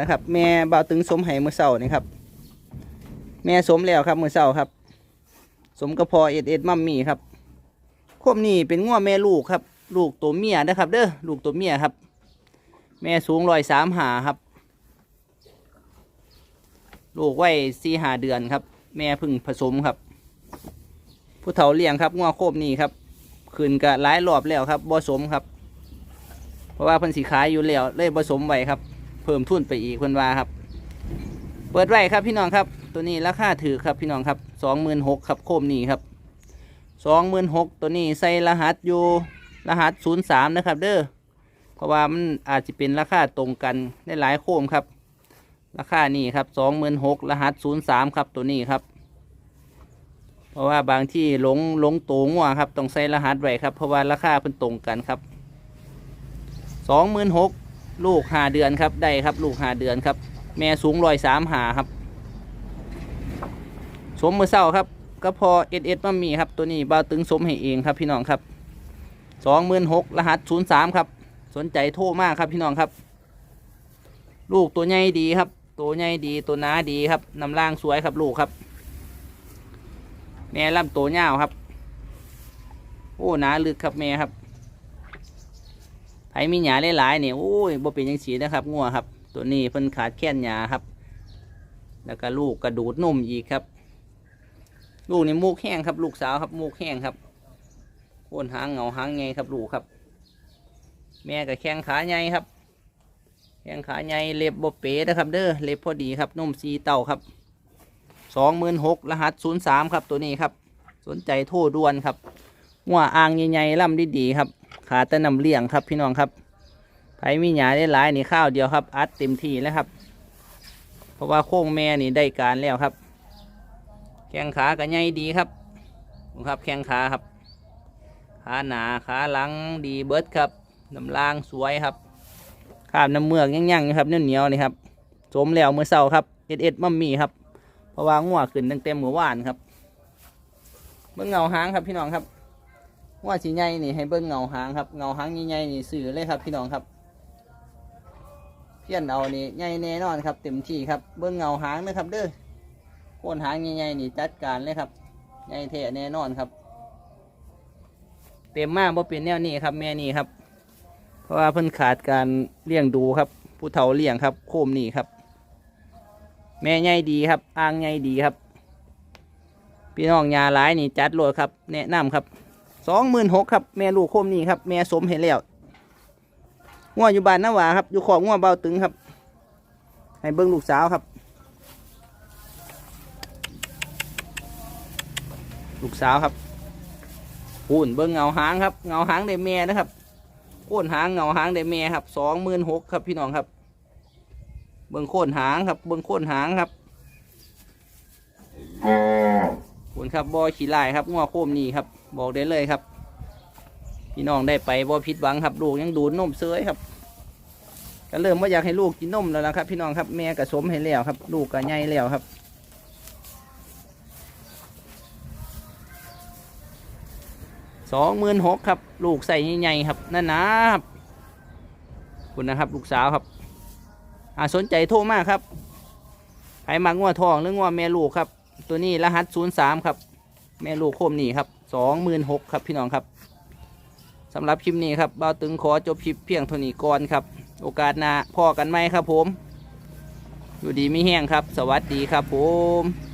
นะครับ แม่บ่าวตึงสมไห้มือเสานี่ครับ แม่สมแล้วครับมือเสาครับ สมกระพอเอ็ดเอ็ดมัมมี่ครับโคมนี่เป็นง้อแม่ลูกครับ ลูกตัวเมียนะครับ เด้อลูกตัวเมียครับ แม่สูงร้อยสามหาครับ ลูกไว้สี่หาเดือนครับ แม่พึ่งผสมครับ ผู้เฒ่าเลี้ยงครับง้อโคมนี่ครับขึ้นกะหลายรอบแล้วครับบ่สมครับ เพราะว่าเพิ่นสีขายอยู่แล้วเลยผสมไว้ครับ เพิ่มทุนไปอีกเพิ่นว่าครับ เปิดไว้ครับพี่น้องครับ ตัวนี้ราคาถือครับพี่น้องครับสองหมื่นหกครับโคมนี่ครับสองหมื่นหกตัวนี้ใส่รหัสอยู่รหัสศูนย์สามนะครับ เด้อเพราะว่ามันอาจจะเป็นราคาตรงกันได้หลายโคมครับ ราคานี่ครับสองหมื่นหกรหัสศูนย์สามครับตัวนี้ครับ เพราะว่าบางที่หลงหลงตัวงัวครับต้องใส่รหัสไว้ครับ เพราะว่าราคาเป็นตรงกันครับสองหมื่นหก ลูกหาเดือนครับได้ครับลูกหาเดือนครับ แม่สูงรอยสามหาครับ สมมือเศร้าครับก็พอเอ็ดเอ็ดมามีครับตัวนี้บ่าวตึงสมให้เองครับพี่น้องครับสองหมื่นหกรหัสศูนย์สามครับ สนใจโทรมากครับพี่น้องครับ ลูกตัวใหญ่ดีครับ ตัวใหญ่ดีตัวหนาดีครับนำล่างสวยครับลูกครับ แม่ลำตัวยาครับ โอ้หนาลึกครับแม่ครับ ไผมีหยาหลายๆนี่โอ้ยบ่เป็นยังสีนะครับงัวครับ ตัวนี้เพิ่นขาดแค่นหยาครับ แล้วก็ลูกกระดูดนมอีกครับ ลูกนี่มูกแห้งครับ ลูกสาวครับมูกแห้งครับโคนหางเหงาหางไงครับลูกครับ แม่กับแข้งขาใหญ่ครับแข้งขาใหญ่เล็บบบเป๋นะครับ เด้อเล็บพอดีครับนมสีเต่าครับสองหมื่นหกรหัสศูนย์สามครับตัวนี้ครับ สนใจโทรด่วนครับหัวอ่างใหญ่ๆล่ำดีๆครับ ขาตะนำเลี้ยงครับพี่น้องครับไผมีหยาได้หลายนี่ข้าวเดียวครับ อัดเต็มที่แล้วครับ เพราะว่าโค้งแม่นี่ได้การแล้วครับ แข้งขาก็ใหญ่ดีครับครับแข้งขาครับขาหนาขาหลังดีเบิร์ดครับน้ำล่างสวยครับขาบน้ำเมือกย่างๆอยู่ครับเหนียวๆนี่ครับสมแล้วเมื่อเช้าครับเอ็ดเอ็ดมัมมี่ครับเพราะว่างัวขึ้นตั้งแต่เมื่อวานครับเบิ้งเงาหางครับพี่น้องครับ งัวสีใหญ่นี่ให้เบิ้งเงาหางครับเงาหางใหญ่ๆนี่สื่อเลยครับ พี่น้องครับเพี้ยนเอานี่ใหญ่แน่นอนครับเต็มที่ครับเบิ้งเงาหางนะครับเด้อโคนหางใหญ่ๆนี่จัดการเลยครับใหญ่แท้แน่นอนครับ เต็มมากบ่เป็นแนวนี้ครับแม่นี่ครับ เพราะว่าเพิ่นขาดการเลี้ยงดูครับ ผู้เฒ่าเลี้ยงครับ โคมนี่ครับ แม่ใหญ่ดีครับ อ่างใหญ่ดีครับ พี่น้องยาหลายนี่จัดโหลดครับ แนะนำครับ สองหมื่นหกครับ แม่ลูกโคมนี่ครับ แม่สมเห็นแล้วง่วอยู่บ้านนาหวาครับ อยู่ขอบง่วเบาตึงครับ ให้เบิ้งลูกสาวครับ ลูกสาวครับปูนเบิ้งเงาหางครับ เงาหางได้แม่นะครับโค่นหางเงาหางได้แม่ครับสองหมื่นหกครับพี่น้องครับ เบิ้งโค่นหางครับ เบิ้งโค่นหางครับคุณครับบอขี่ลายครับงัวโคมนี่ครับ บอกได้เลยครับ พี่น้องได้ไปบอผิดหวังครับลูกยังดูดนมเซยครับก็เริ่มว่าอยากให้ลูกกินนมแล้วนะครับ พี่น้องครับแม่ก็สมให้แล้วครับ ลูกก็ใหญ่แล้วครับสองหมื่นหกครับ ลูกใส่ใหญ่ๆครับนั่นนะครับบคุณนะครับ ลูกสาวครับอ่าสนใจโทรมากครับใครมักงัวทองหรืองัวแม่ลูกครับ ตัวนี้รหัสศูนย์สามครับ แม่ลูกโคมนี่ครับ สองหมื่นหกครับพี่น้องครับสำหรับคลิปนี้ครับบ่าวตึงขอจบคลิปเพียงเท่านี้ก่อนครับ โอกาสหน้าพอกันไหมครับผม อยู่ดีไม่แห้งครับ สวัสดีครับผม